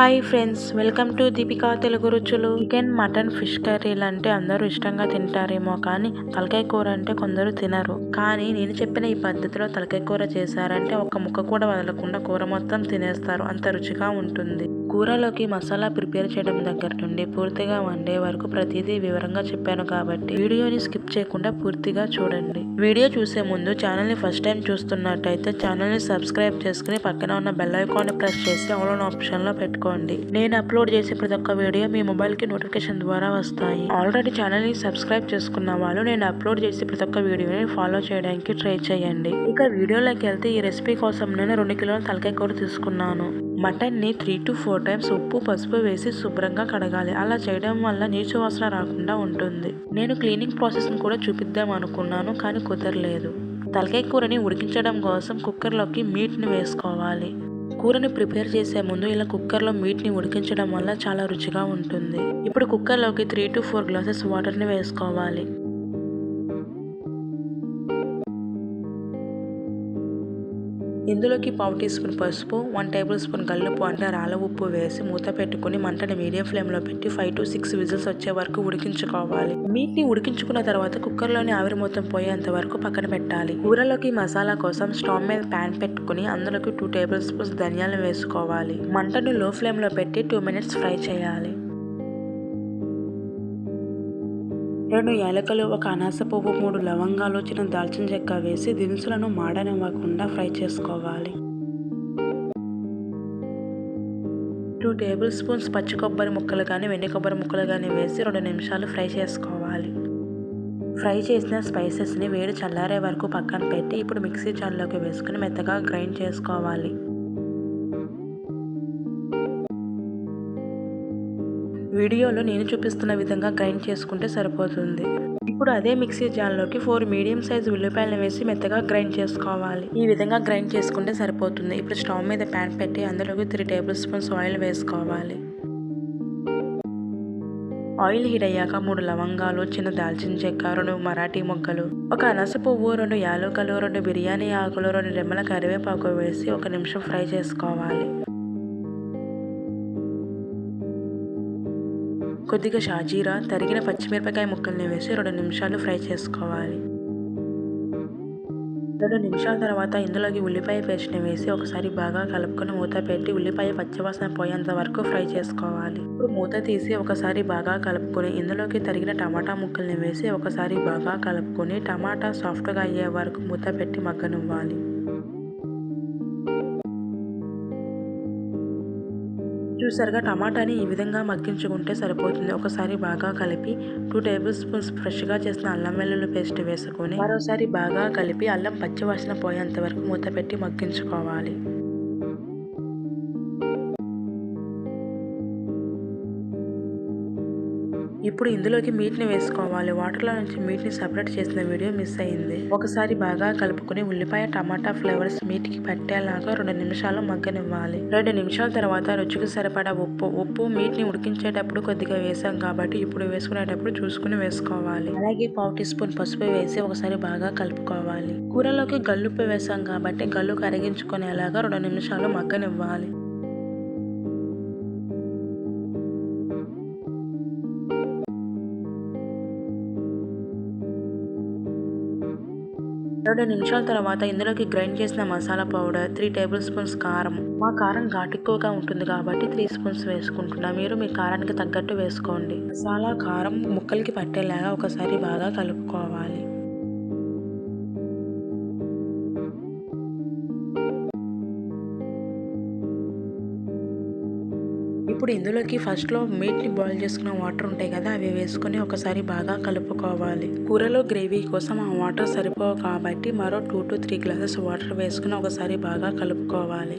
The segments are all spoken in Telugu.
Hi friends welcome to Deepika Telugu రుచులు. చికెన్ మటన్ ఫిష్ కర్రీలు అంటే అందరూ ఇష్టంగా తింటారేమో కానీ తలకాయ కూర అంటే కొందరు తినరు. కానీ నేను చెప్పిన ఈ పద్ధతిలో తలకాయ కూర చేశారంటే ఒక ముక్క కూడా వదలకుండా కూర మొత్తం తినేస్తారు. అంత రుచిగా ఉంటుంది. కూరలోకి మసాలా ప్రిపేర్ చేయడం దగ్గర నుండి పూర్తిగా వండే వరకు ప్రతిదీ వివరంగా చెప్పాను కాబట్టి వీడియోని స్కిప్ చేయకుండా పూర్తిగా చూడండి. వీడియో చూసే ముందు ఛానల్ని ఫస్ట్ టైం చూస్తున్నట్టయితే ఛానల్ని సబ్స్క్రైబ్ చేసుకుని పక్కన ఉన్న బెల్ ఐకాన్ని ప్రెస్ చేసి ఆన్లైన్ ఆప్షన్లో పెట్టుకోండి. నేను అప్లోడ్ చేసే ప్రతి ఒక్క వీడియో మీ మొబైల్కి నోటిఫికేషన్ ద్వారా వస్తాయి. ఆల్రెడీ ఛానల్ని సబ్స్క్రైబ్ చేసుకున్న వాళ్ళు నేను అప్లోడ్ చేసే ప్రతి ఒక్క వీడియోని ఫాలో చేయడానికి ట్రై చేయండి. ఇక వీడియోలోకి వెళ్తే ఈ రెసిపీ కోసం నేను రెండు కిలోల తలకాయ కూర తీసుకున్నాను. మటన్ని త్రీ టు ఫోర్ టైమ్స్ ఉప్పు పసుపు వేసి శుభ్రంగా కడగాలి. అలా చేయడం వల్ల నీచు వాసన రాకుండా ఉంటుంది. నేను క్లీనింగ్ ప్రాసెస్ని కూడా చూపిద్దాం అనుకున్నాను కానీ కుదరలేదు. తలకాయ కూరని ఉడికించడం కోసం కుక్కర్లోకి మీట్ని వేసుకోవాలి. కూరని ప్రిపేర్ చేసే ముందు ఇలా కుక్కర్లో మీట్ని ఉడికించడం వల్ల చాలా రుచిగా ఉంటుంది. ఇప్పుడు కుక్కర్లోకి త్రీ టు ఫోర్ గ్లాసెస్ వాటర్ని వేసుకోవాలి. ఇందులోకి పావు టీ స్పూన్ పసుపు వన్ టేబుల్ స్పూన్ గల్లుపు అంటే రాళ్ళ ఉప్పు వేసి మూత పెట్టుకుని మంటని మీడియం ఫ్లేమ్లో పెట్టి ఫైవ్ టు సిక్స్ విజిల్స్ వచ్చే వరకు ఉడికించుకోవాలి. మీట్ని ఉడికించుకున్న తర్వాత కుక్కర్లోని ఆవిరి మొత్తం పోయేంత వరకు పక్కన పెట్టాలి. కూరలోకి మసాలా కోసం స్టవ్ మీద ప్యాన్ పెట్టుకుని అందులోకి టూ టేబుల్ స్పూన్స్ ధనియాలు వేసుకోవాలి. మంటను లో ఫ్లేమ్లో పెట్టి టూ మినిట్స్ ఫ్రై చేయాలి. రెండు యాలకలు ఒక అనాస పువ్వు మూడు లవంగాలు చిన్న దాల్చిన చెక్క వేసి దినుసులను మాడనివ్వకుండా ఫ్రై చేసుకోవాలి. టూ టేబుల్ స్పూన్స్ పచ్చి కొబ్బరి ముక్కలు కానీ వెండి కొబ్బరి ముక్కలు కానీ వేసి రెండు నిమిషాలు ఫ్రై చేసుకోవాలి. ఫ్రై చేసిన స్పైసెస్ని వేడి చల్లారే వరకు పక్కన పెట్టి ఇప్పుడు మిక్సీ జార్లోకి వేసుకుని మెత్తగా గ్రైండ్ చేసుకోవాలి. వీడియోలో నేను చూపిస్తున్న విధంగా గ్రైండ్ చేసుకుంటే సరిపోతుంది. ఇప్పుడు అదే మిక్సీ జాన్లోకి ఫోర్ మీడియం సైజ్ ఉల్లిపాయలను వేసి మెత్తగా గ్రైండ్ చేసుకోవాలి. ఈ విధంగా గ్రైండ్ చేసుకుంటే సరిపోతుంది. ఇప్పుడు స్టవ్ మీద ప్యాన్ పెట్టి అందులోకి త్రీ టేబుల్ స్పూన్స్ ఆయిల్ వేసుకోవాలి. ఆయిల్ హీట్ అయ్యాక మూడు లవంగాలు చిన్న దాల్చిన చెక్క రెండు మరాఠీ మొగ్గలు ఒక అనస పువ్వు రెండు యాలకులు రెండు బిర్యానీ ఆకులు రెండు రెమ్మల కరివేపాకు వేసి ఒక నిమిషం ఫ్రై చేసుకోవాలి. కొద్దిగా షాజీరా తరిగిన పచ్చిమిరపకాయ ముక్కల్ని వేసి రెండు నిమిషాలు ఫ్రై చేసుకోవాలి. రెండు నిమిషాల తర్వాత ఇందులోకి ఉల్లిపాయ పేస్ట్ని వేసి ఒకసారి బాగా కలుపుకొని మూత పెట్టి ఉల్లిపాయ పచ్చివాసన పోయేంత వరకు ఫ్రై చేసుకోవాలి. ఇప్పుడు మూత తీసి ఒకసారి బాగా కలుపుకొని ఇందులోకి తరిగిన టమాటా ముక్కల్ని వేసి ఒకసారి బాగా కలుపుకొని టమాటా సాఫ్ట్గా అయ్యే వరకు మూత పెట్టి మగ్గనివ్వాలి. చూసారుగా టమాటాని ఈ విధంగా మగ్గించుకుంటే సరిపోతుంది. ఒకసారి బాగా కలిపి టూ టేబుల్ స్పూన్స్ ఫ్రెష్గా చేసిన అల్లం వెల్లుల్లి పేస్ట్ వేసుకొని మరోసారి బాగా కలిపి అల్లం పచ్చివాసన పోయేంత వరకు మూత పెట్టి మగ్గించుకోవాలి. ఇప్పుడు ఇందులోకి మీట్ని వేసుకోవాలి. వాటర్లో నుంచి మీట్ని సపరేట్ చేసిన వీడియో మిస్ అయింది. ఒకసారి బాగా కలుపుకొని ఉల్లిపాయ టమాటా ఫ్లేవర్స్ మీట్కి పట్టేలాగా రెండు నిమిషాలు మగ్గనివ్వాలి. రెండు నిమిషాల తర్వాత రుచికి సరిపడా ఉప్పు ఉప్పు మీట్ని ఉడికించేటప్పుడు కొద్దిగా వేసాం కాబట్టి ఇప్పుడు వేసుకునేటప్పుడు చూసుకుని వేసుకోవాలి. అలాగే పావు టీ స్పూన్ పసుపు వేసి ఒకసారి బాగా కలుపుకోవాలి. కూరలోకి గల్లుప్పు వేసాం కాబట్టి గల్లు కరిగించుకునేలాగా రెండు నిమిషాలు మగ్గనివ్వాలి. రెండు నిమిషాల తర్వాత ఇందులోకి గ్రైండ్ చేసిన masala powder three tablespoons కారం. మా కారం ఘాటు ఎక్కువగా ఉంటుంది కాబట్టి త్రీ స్పూన్స్ వేసుకుంటున్నా. మీరు మీ కారానికి తగ్గట్టు వేసుకోండి. మసాలా కారం ముక్కలకి పట్టేలాగా ఒకసారి బాగా కలుపుకోవాలి. ఇప్పుడు ఇందులోకి ఫస్ట్లో మీట్ని బాయిల్ చేసుకున్న వాటర్ ఉంటాయి కదా అవి వేసుకొని ఒకసారి బాగా కలుపుకోవాలి. కూరలో గ్రేవీ కోసం ఆ వాటర్ సరిపోవు కాబట్టి మరో two to three glasses water వేసుకుని ఒకసారి బాగా కలుపుకోవాలి.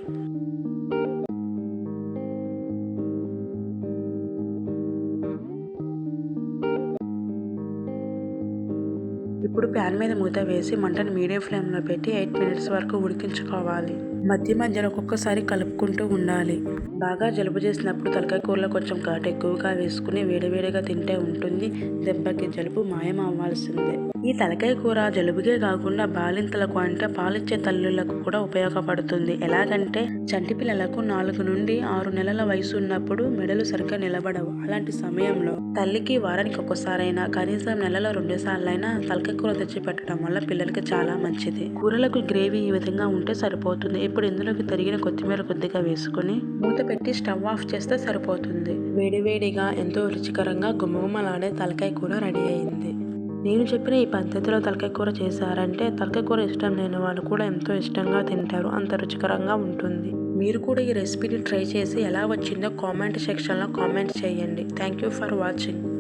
ఇప్పుడు ప్యాన్ మీద మూత వేసి మంటను మీడియం ఫ్లేమ్లో పెట్టి ఎయిట్ మినిట్స్ వరకు ఉడికించుకోవాలి. మధ్య మధ్యలో ఒక్కొక్కసారి కలుపుకుంటూ ఉండాలి. బాగా జలుబు చేసినప్పుడు తలకాయ కూరలో కొంచెం ఘాటు ఎక్కువగా వేసుకుని వేడివేడిగా తింటే ఉంటుంది. దెబ్బకి జలుబు మాయం అవ్వాల్సిందే. ఈ తలకాయ కూర జలుబుకే కాకుండా బాలింతలకు అంటే పాలిచ్చే తల్లులకు కూడా ఉపయోగపడుతుంది. ఎలాగంటే చంటి పిల్లలకు నాలుగు నుండి ఆరు నెలల వయసు ఉన్నప్పుడు మెడలు సరిగ్గా నిలబడవు. అలాంటి సమయంలో తల్లికి వారానికి ఒక్కసారైనా కనీసం నెలలో రెండు సార్లైనా తలకాయ కూర తెచ్చి పెట్టడం వల్ల పిల్లలకి చాలా మంచిది. కూరలకు గ్రేవీ ఈ విధంగా ఉంటే సరిపోతుంది. ఇప్పుడు ఇందులోకి తరిగిన కొత్తిమీర కొద్దిగా వేసుకుని మూత పెట్టి స్టవ్ ఆఫ్ చేస్తే సరిపోతుంది. వేడివేడిగా ఎంతో రుచికరంగా గుమగుమలాడే తలకాయ కూర రెడీ అయింది. నేను చెప్పిన ఈ పద్ధతిలో తలకాయ కూర చేశారంటే తలకాయ కూర ఇష్టం లేని వాళ్ళు కూడా ఎంతో ఇష్టంగా తింటారు. అంత రుచికరంగా ఉంటుంది. మీరు కూడా ఈ రెసిపీని ట్రై చేసి ఎలా వచ్చిందో కామెంట్ సెక్షన్లో కామెంట్ చేయండి. Thank you for watching.